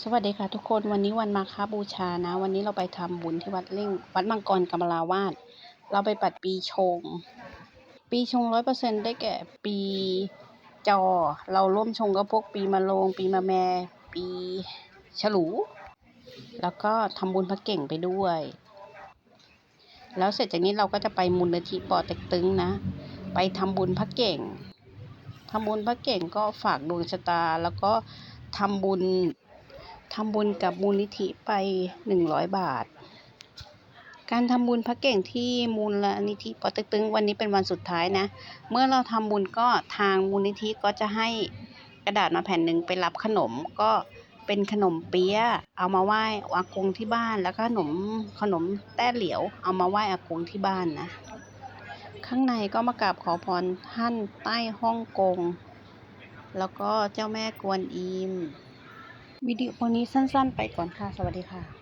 สวัสดีค่ะทุกคนวันนี้วันมาคาบูชานะ วันนี้เราไปทำบุญที่วัดเล่ง วัดมังกรกำมะลาวาดเราไปปัดปีชง ปีชงร้อยเปอร์เซ็นได้แก่ปีจอ เราร่วมชงกับพวกปีมะโรงปีมะแม ปีฉลู แล้วก็ทำบุญพระเก่งไปด้วย แล้วเสร็จจากนี้เราก็จะไปมูลนิธิปอเต็กตึงนะ ไปทำบุญพระเก่งทำบุญพระเก่งก็ฝากดวงชะตา แล้วก็ทำบุญ ทำบุญกับมูลนิธิไปหนึ่งร้อยบาท การทำบุญพระเก่งที่มูลนิธิปอต็กตึงวันนี้เป็นวันสุดท้ายนะ เมื่อเราทำบุญก็ทางมูลนิธิก็จะให้กระดาษมาแผ่นหนึ่งไปรับขนมก็เป็นขนมเปี๊ยะเอามาไหว้อากงที่บ้าน แล้วก็ขนมขนมแต้เหลียว เอามาไหว้อากงที่บ้านนะ ข้างในก็มากราบขอพรท่านใต้ฮ่องกง แล้วก็เจ้าแม่กวนอิม วิดีโอนี้สั้นๆ ไปก่อนค่ะ สวัสดีค่ะ